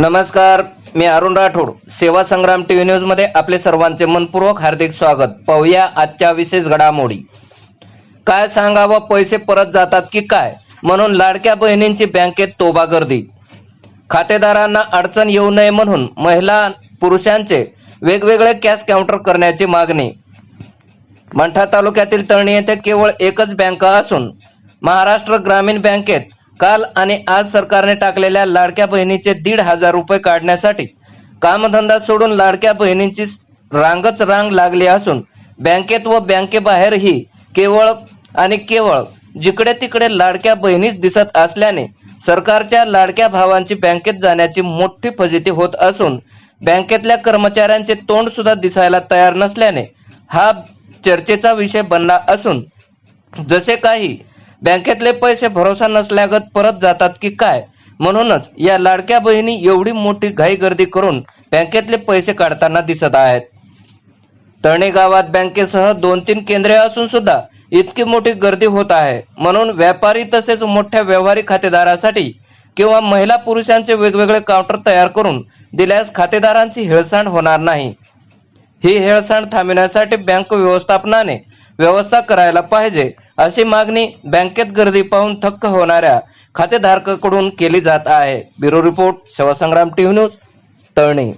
नमस्कार मी अरुण राठोड. सेवा संग्राम टीव्ही न्यूजमध्ये आपले सर्वांचे मनपूर्वक हार्दिक स्वागत. पाहूया आजच्या विशेष घडामोडी. काय सांगावं पैसे परत जातात की काय? म्हणून लाडक्या बहिणींची बँकेत तोबा गर्दी खातेदारांना अडचण येऊ नये म्हणून महिला पुरुषांचे वेगवेगळे कॅश काउंटर करण्याची मागणी. मंठा तालुक्यातील तळणी येथे केवळ एकच बँक असून महाराष्ट्र ग्रामीण बँकेत काल आणि आज सरकारने टाकलेल्या लाडक्या बहिणीचे दीड हजार रुपये काढण्यासाठी कामधंदा सोडून लाडक्या बहिणींची रांगच रांग लागली असून बँकेत व बँकेबाहेरही केवळ आणि केवळ जिकडे तिकडे लाडक्या बहिणीच दिसत असल्याने सरकारच्या लाडक्या भावांची बँकेत जाण्याची मोठी फजिती होत असून बँकेतल्या कर्मचाऱ्यांचे तोंड सुद्धा दिसायला तयार नसल्याने हा चर्चेचा विषय बनला असून जसे काही बँकेतले पैसे भरोसा नसल्यागत परत जातात की काय? म्हणूनच या लाडक्या बहिणी एवढी मोठी घाई गर्दी करून बँकेतले पैसे काढताना दिसत आहेत. तळणे गावात बँकेसह दोन तीन केंद्रे असून सुद्धा इतकी मोठी गर्दी होत आहे. म्हणून व्यापारी तसेच मोठ्या व्यवहारी खातेदारासाठी किंवा महिला पुरुषांचे वेगवेगळे काउंटर तयार करून दिल्यास खातेदारांची हेळसांड होणार नाही. ही हेळसांड थांबविण्यासाठी बँक व्यवस्थापनाने व्यवस्था करायला पाहिजे. अशी मागणी बँकेत गर्दी पाहून थक्क होणाऱ्या खातेधारकाकडून केली जात आहे. Bureau report Sevasangram TV news Talani.